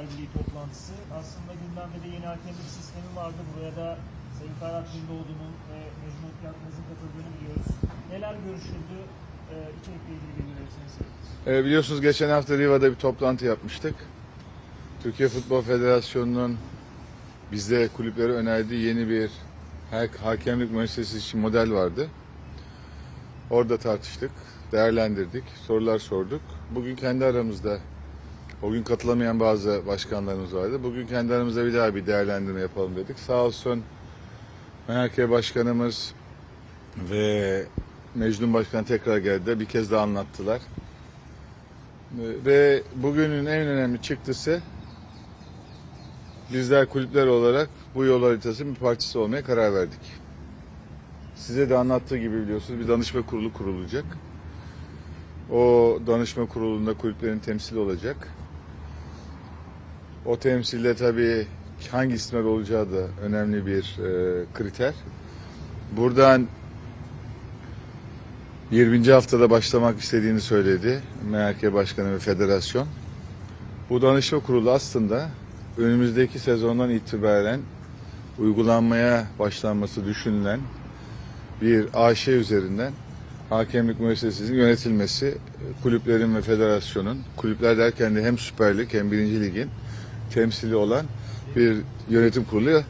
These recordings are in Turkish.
Birliği toplantısı. Aslında gündemde de yeni hakemlik sistemi vardı. Buraya da Sayın Ferhat Gündoğdu'nun ve Mecnun Yakmaz'ın katıldığını biliyoruz. Neler görüşüldü? Ee, içerikle ilgili bilgi verirseniz. E, biliyorsunuz geçen hafta Riva'da bir toplantı yapmıştık. Türkiye Futbol Federasyonu'nun bizde kulüplere önerdiği yeni bir ha- hakemlik müessesesi için model vardı. Orada tartıştık, değerlendirdik, sorular sorduk. Bugün kendi aramızda, o gün katılamayan bazı başkanlarımız vardı. Bugün kendi aramızda bir daha bir değerlendirme yapalım dedik. Sağ olsun MHK Başkanımız ve Mecnun Başkan tekrar geldi. Bir kez daha anlattılar. Ve bugünün en önemli çıktısı bizler kulüpler olarak bu yol haritasının bir parçası olmaya karar verdik. Size de anlattığı gibi biliyorsunuz bir danışma kurulu kurulacak. O danışma kurulunda kulüplerin temsili olacak. O temsilde tabii hangi isimler olacağı da önemli bir e, kriter. Buradan 20. haftada başlamak istediğini söyledi MHK Başkanı ve Federasyon. Bu danışma kurulu aslında önümüzdeki sezondan itibaren uygulanmaya başlanması düşünülen bir AŞ üzerinden hakemlik müessesesinin yönetilmesi kulüplerin ve federasyonun kulüpler derken de hem Süper Lig hem Birinci Lig'in temsili olan bir yönetim kurulu e,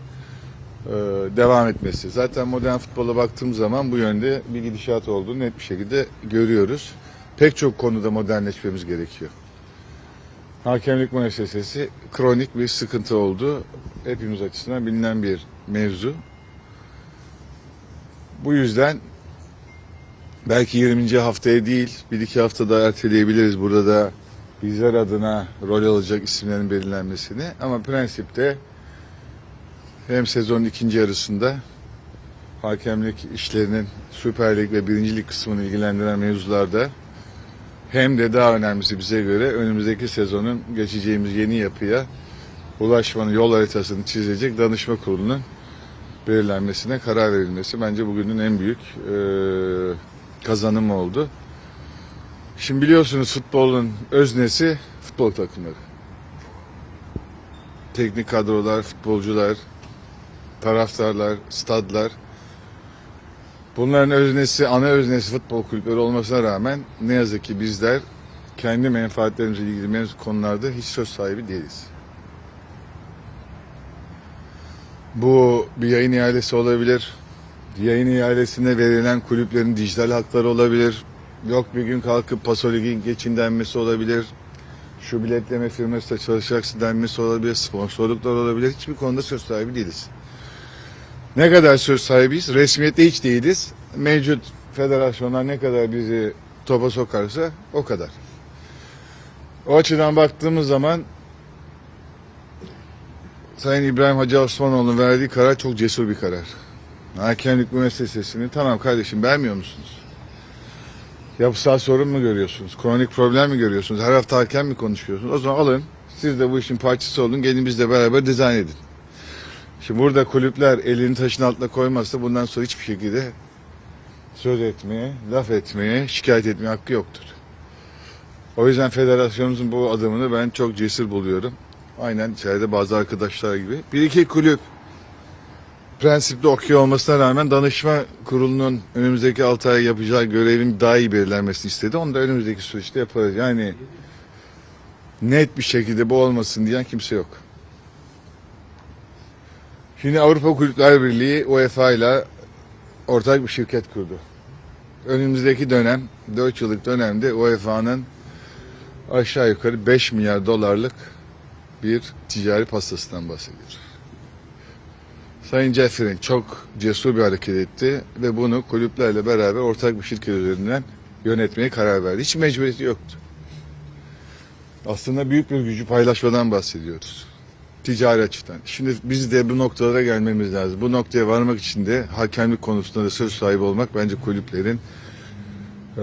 devam etmesi. Zaten modern futbola baktığım zaman bu yönde bir gidişat olduğunu net bir şekilde görüyoruz. Pek çok konuda modernleşmemiz gerekiyor. Hakemlik müessesesi kronik bir sıkıntı oldu. Hepimiz açısından bilinen bir mevzu. Bu yüzden belki 20. haftaya değil, bir iki haftada erteleyebiliriz. Burada da bizler adına rol alacak isimlerin belirlenmesini. Ama prensipte hem sezonun ikinci yarısında hakemlik işlerinin Süper Lig ve Birinci Lig kısmını ilgilendiren mevzularda hem de daha önemlisi bize göre önümüzdeki sezonun geçeceğimiz yeni yapıya ulaşmanın yol haritasını çizecek danışma kurulunun belirlenmesine karar verilmesi bence bugünün en büyük eee kazanımı oldu. Şimdi biliyorsunuz futbolun öznesi futbol takımları. Teknik kadrolar, futbolcular, taraftarlar, stadlar. Bunların öznesi, ana öznesi futbol kulüpleri olmasına rağmen ne yazık ki bizler kendi menfaatlerimizle ilgili mevzu konularda hiç söz sahibi değiliz. Bu bir yayın ihalesi olabilir. Yayın ihalesine verilen kulüplerin dijital hakları olabilir. Yok bir gün kalkıp Pasolig'in geçin denmesi olabilir. Şu biletleme firmasında çalışacaksın denmesi olabilir. Sponsorluklar olabilir. Hiçbir konuda söz sahibi değiliz. Ne kadar söz sahibiyiz? Resmiyette hiç değiliz. Mevcut federasyonlar ne kadar bizi topa sokarsa o kadar. O açıdan baktığımız zaman Sayın İbrahim Hacı Osmanoğlu'nun verdiği karar çok cesur bir karar. Hakemlik müessesesini tamam kardeşim beğenmiyor musunuz? Yapısal sorun mu görüyorsunuz? Kronik problem mi görüyorsunuz? Her hafta hakem mi konuşuyorsunuz? O zaman alın. Siz de bu işin parçası olun. Gelin bizle beraber dizayn edin. Şimdi burada kulüpler elini taşın altına koymazsa bundan sonra hiçbir şekilde söz etmeye, laf etmeye, şikayet etmeye hakkı yoktur. O yüzden federasyonumuzun bu adımını ben çok cesur buluyorum. Aynen içeride bazı arkadaşlar gibi. Bir iki kulüp prensipte okey olmasına rağmen danışma kurulunun önümüzdeki 6 ay yapacağı görevin daha iyi belirlenmesini istedi. Onu da önümüzdeki süreçte yaparız. Yani net bir şekilde bu olmasın diyen kimse yok. Şimdi Avrupa Kulüpler Birliği UEFA ile ortak bir şirket kurdu. Önümüzdeki dönem, 4 yıllık dönemde UEFA'nın aşağı yukarı 5 milyar dolarlık bir ticari pastasından bahsediyoruz. Sayın Jeffrey çok cesur bir hareket etti ve bunu kulüplerle beraber ortak bir şirket üzerinden yönetmeye karar verdi. Hiç mecburiyeti yoktu. Aslında büyük bir gücü paylaşmadan bahsediyoruz. Ticari açıdan. Şimdi biz de bu noktalara gelmemiz lazım. Bu noktaya varmak için de hakemlik konusunda da söz sahibi olmak bence kulüplerin eee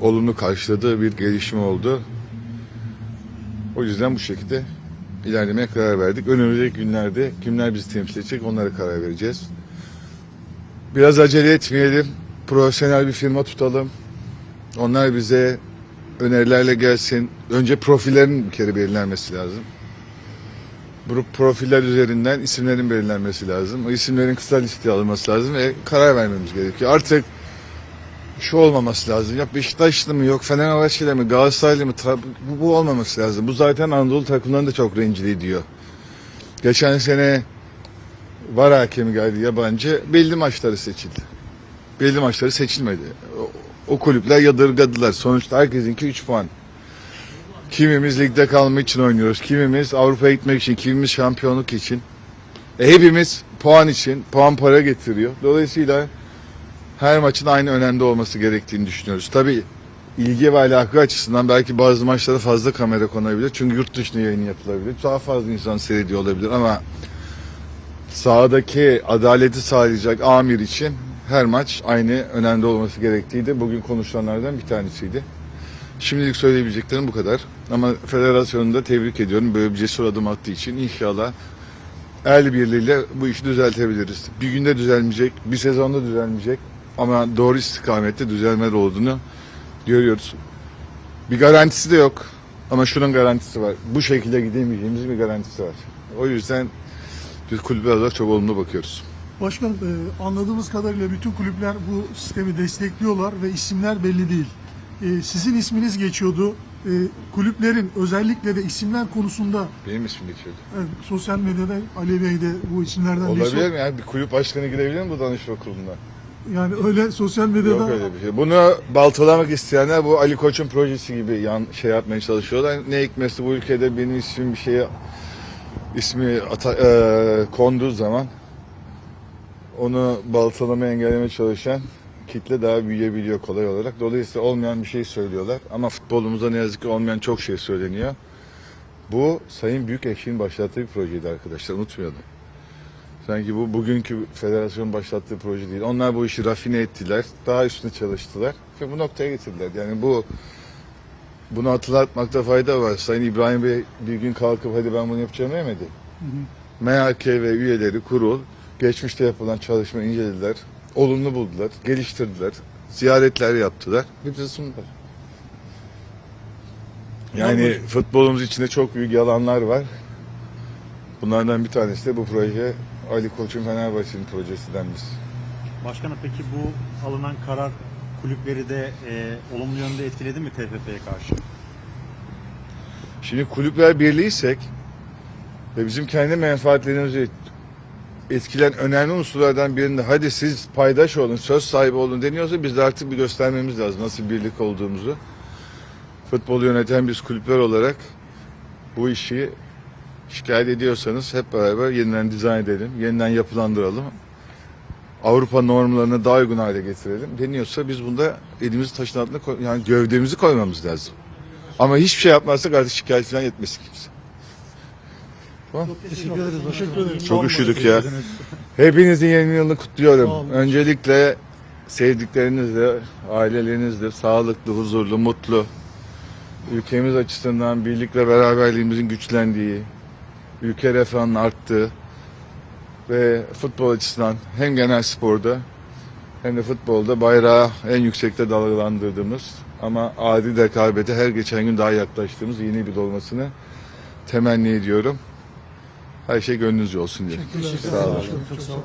olumlu karşıladığı bir gelişme oldu. O yüzden bu şekilde ilerlemeye karar verdik. Önümüzdeki günlerde kimler bizi temsil edecek onlara karar vereceğiz. Biraz acele etmeyelim. Profesyonel bir firma tutalım. Onlar bize önerilerle gelsin. Önce profillerin bir kere belirlenmesi lazım. bu profiller üzerinden isimlerin belirlenmesi lazım. O isimlerin kısa listeye alınması lazım ve karar vermemiz gerekiyor. Artık şu olmaması lazım. Ya Beşiktaşlı mı yok, Fenerbahçeli mi, Galatasaraylı mı? Bu, bu olmaması lazım. Bu zaten Anadolu takımlarını da çok rencide ediyor. Geçen sene var hakemi geldi yabancı. Belli maçları seçildi. Belli maçları seçilmedi. O, o kulüpler yadırgadılar. Sonuçta herkesinki 3 puan. Kimimiz ligde kalmak için oynuyoruz. Kimimiz Avrupa'ya gitmek için. Kimimiz şampiyonluk için. E, hepimiz puan için. Puan para getiriyor. Dolayısıyla her maçın aynı önemli olması gerektiğini düşünüyoruz. Tabii ilgi ve alaka açısından belki bazı maçlara fazla kamera konabilir. Çünkü yurt dışında yayın yapılabilir. Daha fazla insan seyrediyor olabilir ama sahadaki adaleti sağlayacak amir için her maç aynı önemli olması gerektiğiydi. Bugün konuşulanlardan bir tanesiydi. Şimdilik söyleyebileceklerim bu kadar. Ama federasyonu da tebrik ediyorum. Böyle bir cesur adım attığı için inşallah el birliğiyle bu işi düzeltebiliriz. Bir günde düzelmeyecek, bir sezonda düzelmeyecek ama doğru istikamette düzelmeler olduğunu görüyoruz. Bir garantisi de yok ama şunun garantisi var. Bu şekilde gidemeyeceğimizin bir garantisi var. O yüzden biz kulüpler olarak çok olumlu bakıyoruz. Başkanım e, anladığımız kadarıyla bütün kulüpler bu sistemi destekliyorlar ve isimler belli değil. E, sizin isminiz geçiyordu. E, kulüplerin özellikle de isimler konusunda Benim ismim geçiyordu. evet, sosyal medyada Ali Bey de bu isimlerden birisi. Olabilir mi? Yani bir kulüp başkanı gidebilir mi bu danışma kuruluna? Yani öyle sosyal medyada Yok öyle bir şey. Bunu baltalamak isteyenler bu Ali Koç'un projesi gibi yan şey yapmaya çalışıyorlar. Ne hikmetse bu ülkede benim ismim bir şeye ismi ata, e, konduğu zaman onu baltalamaya engellemeye çalışan kitle daha büyüyebiliyor kolay olarak. Dolayısıyla olmayan bir şey söylüyorlar. Ama futbolumuzda ne yazık ki olmayan çok şey söyleniyor. Bu Sayın Büyükekşi'nin başlattığı bir projeydi arkadaşlar. Unutmayalım. Sanki bu bugünkü federasyon başlattığı proje değil. Onlar bu işi rafine ettiler. Daha üstüne çalıştılar. Ve bu noktaya getirdiler. Yani bu bunu hatırlatmakta fayda var. Sayın İbrahim Bey bir gün kalkıp hadi ben bunu yapacağım demedi. MHK ve üyeleri kurul geçmişte yapılan çalışma incelediler. Olumlu buldular. Geliştirdiler. Ziyaretler yaptılar. bize sundular. Yani futbolumuz içinde çok büyük yalanlar var. Bunlardan bir tanesi de bu proje Ali Koç'un Fenerbahçe'nin projesi denmiş. Başkanım peki bu alınan karar kulüpleri de e, olumlu yönde etkiledi mi TFF'ye karşı? Şimdi kulüpler birliğiysek ve bizim kendi menfaatlerimizi etkilen önemli unsurlardan birinde hadi siz paydaş olun, söz sahibi olun deniyorsa biz de artık bir göstermemiz lazım nasıl birlik olduğumuzu. Futbolu yöneten biz kulüpler olarak bu işi şikayet ediyorsanız hep beraber yeniden dizayn edelim, yeniden yapılandıralım. Avrupa normlarına daha uygun hale getirelim deniyorsa biz bunda elimizi taşın altına koy, yani gövdemizi koymamız lazım. Ama hiçbir şey yapmazsak artık şikayet falan etmesin kimse. Tamam. teşekkür ederiz. Teşekkür ederiz. Çok üşüdük ya. Hepinizin yeni yılını kutluyorum. Öncelikle sevdiklerinizle, ailelerinizle sağlıklı, huzurlu, mutlu. Ülkemiz açısından birlik ve beraberliğimizin güçlendiği, ülke refahının arttığı ve futbol açısından hem genel sporda hem de futbolda bayrağı en yüksekte dalgalandırdığımız ama adil rekabete her geçen gün daha yaklaştığımız yeni bir olmasını temenni ediyorum. Her şey gönlünüzce olsun diye. Sağ olun. Çok sağ olun.